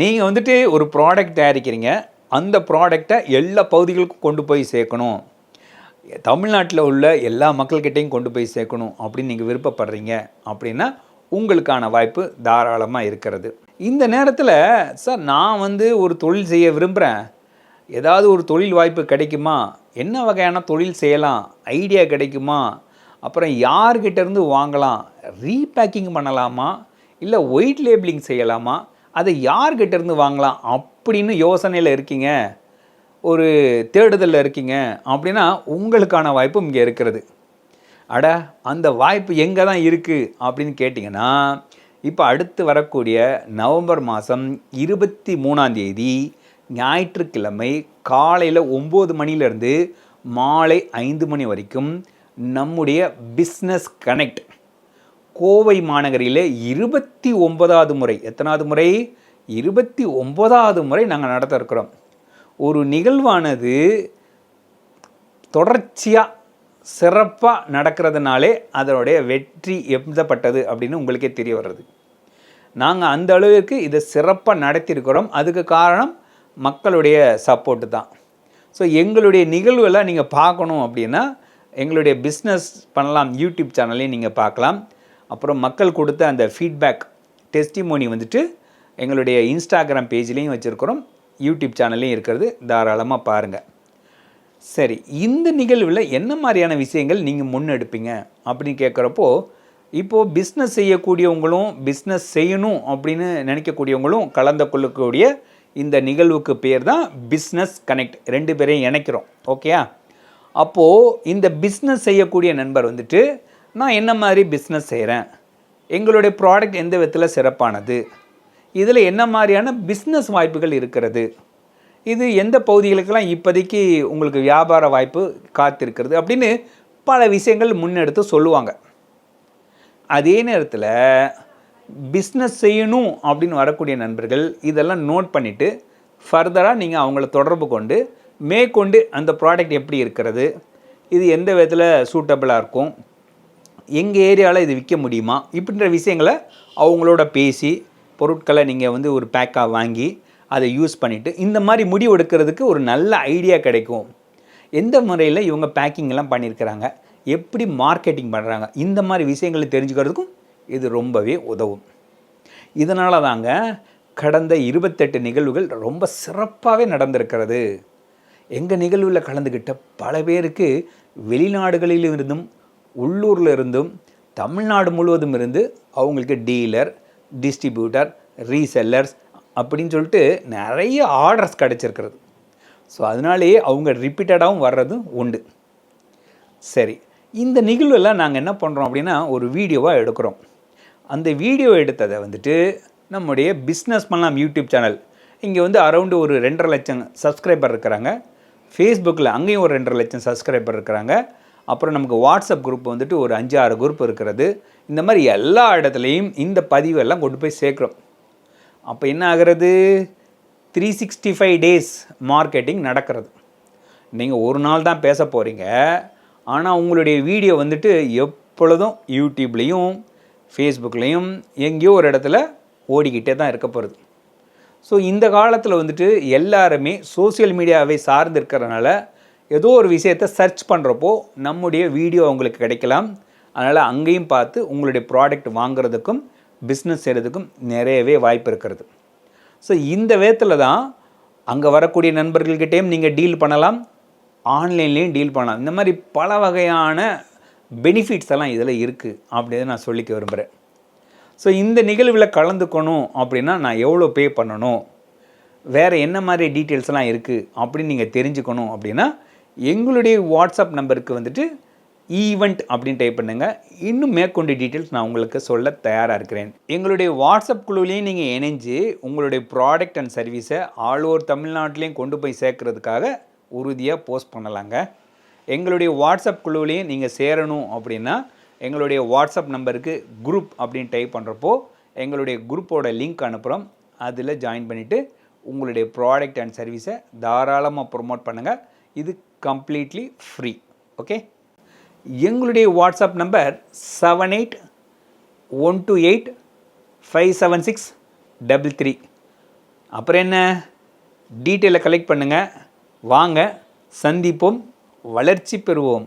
நீங்கள் வந்துட்டு ஒரு ப்ராடக்ட் தயாரிக்கிறீங்க அந்த ப்ராடக்டை எல்லா பகுதிகளுக்கும் கொண்டு போய் சேர்க்கணும். தமிழ்நாட்டில் உள்ள எல்லா மக்கள்கிட்டையும் கொண்டு போய் சேர்க்கணும் அப்படின்னு நீங்கள் விருப்பப்படுறீங்க அப்படின்னா உங்களுக்கான வாய்ப்பு தாராளமாக இருக்கிறது. இந்த நேரத்தில் சார் நான் வந்து ஒரு தொழில் செய்ய விரும்புகிறேன் ஏதாவது ஒரு தொழில் வாய்ப்பு கிடைக்குமா? என்ன வகையான தொழில் செய்யலாம்? ஐடியா கிடைக்குமா? அப்புறம் யார்கிட்டேருந்து வாங்கலாம்? ரீபேக்கிங் பண்ணலாமா? இல்லை ஒயிட் லேபிளிங் செய்யலாமா? அதை யார்கிட்ட இருந்து வாங்கலாம் அப்படின்னு யோசனையில் இருக்கீங்க? ஒரு தேடுதலில் இருக்கீங்க அப்படின்னா உங்களுக்கான வாய்ப்பும் இங்கே இருக்கிறது. அட அந்த வாய்ப்பு எங்கே தான் இருக்குது அப்படின்னு கேட்டிங்கன்னா இப்போ அடுத்து வரக்கூடிய நவம்பர் மாதம் இருபத்தி மூணாந்தேதி ஞாயிற்றுக்கிழமை காலையில் ஒம்பது மணிலேருந்து மாலை ஐந்து மணி வரைக்கும் நம்முடைய பிஸ்னஸ் கனெக்ட். கோவை மாநகரிலே இருபத்தி ஒன்பதாவது முறை எத்தனாவது முறை? இருபத்தி ஒன்பதாவது முறை நாங்கள் நடத்த இருக்கிறோம். ஒரு நிகழ்வானது தொடர்ச்சியாக சிறப்பாக நடக்கிறதுனாலே அதனுடைய வெற்றி எந்தப்பட்டது அப்படின்னு உங்களுக்கே தெரிய வர்றது. நாங்கள் அந்த அளவுக்கு இதை சிறப்பாக நடத்தியிருக்கிறோம். அதுக்கு காரணம் மக்களுடைய சப்போர்ட்டு தான். ஸோ எங்களுடைய நிகழ்வுகளை நீங்கள் பார்க்கணும் அப்படின்னா எங்களுடைய பிஸ்னஸ் பண்ணலாம். யூடியூப் சேனல்லையும் நீங்கள் பார்க்கலாம். அப்புறம் மக்கள் கொடுத்த அந்த ஃபீட்பேக் டெஸ்டிமோனி வந்துட்டு எங்களுடைய இன்ஸ்டாகிராம் பேஜ்லேயும் வச்சுருக்கிறோம். யூடியூப் சேனல்லையும் இருக்கிறது. தாராளமாக பாருங்கள் சரி இந்த நிகழ்வில் என்ன மாதிரியான விஷயங்கள் நீங்கள் முன்னெடுப்பீங்க? அப்படின்னு கேட்குறப்போ இப்போது பிஸ்னஸ் செய்யக்கூடியவங்களும் பிஸ்னஸ் செய்யணும் அப்படின்னு நினைக்கக்கூடியவங்களும் கலந்து கொள்ளக்கூடிய இந்த நிகழ்வுக்கு பேர் தான் பிஸ்னஸ் கனெக்ட் ரெண்டு பேரையும் இணைக்கிறோம். ஓகேயா அப்போது இந்த பிஸ்னஸ் செய்யக்கூடிய நண்பர் வந்துட்டு நான் என்ன மாதிரி பிஸ்னஸ் செய்கிறேன் எங்களுடைய ப்ராடக்ட் எந்த விதத்தில் சிறப்பானது? இதில் என்ன மாதிரியான பிஸ்னஸ் வாய்ப்புகள் இருக்கிறது? இது எந்த பகுதிகளுக்கெல்லாம் இப்போதைக்கு உங்களுக்கு வியாபார வாய்ப்பு காத்திருக்கிறது? அப்படின்னு பல விஷயங்கள் முன்னெடுத்து சொல்லுவாங்க. அதே நேரத்தில் பிஸ்னஸ் செய்யணும் அப்படின்னு வரக்கூடிய நண்பர்கள் இதெல்லாம் நோட் பண்ணிவிட்டு ஃபர்தராக நீங்கள் அவங்கள தொடர்பு கொண்டு மேற்கொண்டு அந்த ப்ராடக்ட் எப்படி இருக்கிறது? இது எந்த விதத்தில் சூட்டபிளாக இருக்கும்? எங்கள் ஏரியாவில் இது விற்க முடியுமா? இப்படின்ற விஷயங்களை அவங்களோட பேசி பொருட்களை நீங்கள் வந்து ஒரு பேக்காக வாங்கி அதை யூஸ் பண்ணிவிட்டு இந்த மாதிரி முடிவு எடுக்கிறதுக்கு ஒரு நல்ல ஐடியா கிடைக்கும். எந்த முறையில் இவங்க பேக்கிங்லாம் பண்ணியிருக்கிறாங்க? எப்படி மார்க்கெட்டிங் பண்ணுறாங்க இந்த மாதிரி விஷயங்களை தெரிஞ்சுக்கிறதுக்கும் இது ரொம்பவே உதவும். இதனால தாங்க கடந்த இருபத்தெட்டு நிகழ்வுகள் ரொம்ப சிறப்பாகவே நடந்திருக்கிறது. எங்கள் நிகழ்வில் கலந்துக்கிட்ட பல பேருக்கு வெளிநாடுகளிலிருந்தும் உள்ளூரில் இருந்தும் தமிழ்நாடு முழுவதும் இருந்து அவங்களுக்கு டீலர் டிஸ்ட்ரிபியூட்டர் ரீசெல்லர்ஸ் அப்படின்னு சொல்லிட்டு நிறைய ஆர்டர்ஸ் கிடச்சிருக்கிறது. ஸோ அதனாலேயே அவங்க ரிப்பீட்டடாகவும் வர்றதும் உண்டு. சரி இந்த நிகழ்வெல்லாம் நாங்கள் என்ன பண்ணுறோம் அப்படின்னா ஒரு வீடியோவாக எடுக்கிறோம். அந்த வீடியோ எடுத்ததை வந்துட்டு நம்முடைய பிஸ்னஸ் பண்ணலாம் யூடியூப் சேனல். இங்கே வந்து அரௌண்டு ஒரு ரெண்டரை லட்சம் சப்ஸ்கிரைபர் இருக்கிறாங்க. ஃபேஸ்புக்கில் அங்கேயும் ஒரு ரெண்டரை லட்சம் சப்ஸ்கிரைபர் இருக்கிறாங்க. அப்புறம் நமக்கு வாட்ஸ்அப் குரூப் வந்துட்டு ஒரு அஞ்சு ஆறு குரூப் இருக்கிறது. இந்த மாதிரி எல்லா இடத்துலையும் இந்த பதிவெல்லாம் கொண்டு போய் சேர்க்குறோம். அப்போ என்ன ஆகிறது? Three sixty five days marketing நடக்கிறது. நீங்கள் ஒரு நாள் தான் பேச போகிறீங்க ஆனால் உங்களுடைய வீடியோ வந்துட்டு எப்பொழுதும் யூடியூப்லேயும் ஃபேஸ்புக்லேயும் எங்கேயோ ஒரு இடத்துல ஓடிக்கிட்டே தான் இருக்க போகிறது ஸோ இந்த காலத்தில் வந்துட்டு எல்லாருமே சோஷியல் மீடியாவை சார்ந்து இருக்கிறதுனால ஏதோ ஒரு விஷயத்தை சர்ச் பண்ணுறப்போ நம்முடைய வீடியோ அவங்களுக்கு கிடைக்கலாம். அதனால் அங்கேயும் பார்த்து உங்களுடைய ப்ராடக்ட் வாங்குறதுக்கும் பிஸ்னஸ் செய்கிறதுக்கும் நிறையவே வாய்ப்பு இருக்கிறது. ஸோ இந்த விதத்தில் தான் அங்கே வரக்கூடிய நண்பர்கள்கிட்டேயும் நீங்கள் டீல் பண்ணலாம். ஆன்லைன்லேயும் டீல் பண்ணலாம். இந்த மாதிரி பல வகையான பெனிஃபிட்ஸ் எல்லாம் இதில் இருக்குது அப்படின்னு நான் சொல்லிக்க விரும்புகிறேன் ஸோ இந்த நிகழ்வில் கலந்துக்கணும் அப்படின்னா நான் எவ்வளோ பே பண்ணணும்? வேறு என்ன மாதிரி டீட்டெயில்ஸ்லாம் இருக்குது அப்படின்னு நீங்கள் தெரிஞ்சுக்கணும் அப்படின்னா எங்களுடைய வாட்ஸ்அப் நம்பருக்கு வந்துட்டு ஈவெண்ட் அப்படின்னு டைப் பண்ணுங்கள் இன்னும் மேற்கொண்டு டீட்டெயில்ஸ் நான் உங்களுக்கு சொல்ல தயாராக இருக்கிறேன். எங்களுடைய வாட்ஸ்அப் குழுவிலையும் நீங்கள் இணைஞ்சு உங்களுடைய ப்ராடக்ட் அண்ட் சர்வீஸை ஆல் ஓவர் தமிழ்நாட்டிலையும் கொண்டு போய் சேர்க்கறதுக்காக உறுதியாக போஸ்ட் பண்ணலாங்க. எங்களுடைய வாட்ஸ்அப் குழுவிலையும் நீங்கள் சேரணும் அப்படின்னா எங்களுடைய வாட்ஸ்அப் நம்பருக்கு குரூப் அப்படின்னு டைப் பண்ணுறப்போ எங்களுடைய குரூப்போட லிங்க் அனுப்புகிறோம் அதில் ஜாயின் பண்ணிவிட்டு உங்களுடைய ப்ராடக்ட் அண்ட் சர்வீஸை தாராளமாக ப்ரொமோட் பண்ணுங்கள் இது கம்ப்ளீட்லி ஃப்ரீ ஓகே எங்களுடைய WhatsApp number seven eight one two eight five seven six double three அப்புறம் என்ன? டீட்டெயிலை கலெக்ட் பண்ணுங்கள் வாங்க. சந்திப்போம். வளர்ச்சி பெறுவோம்.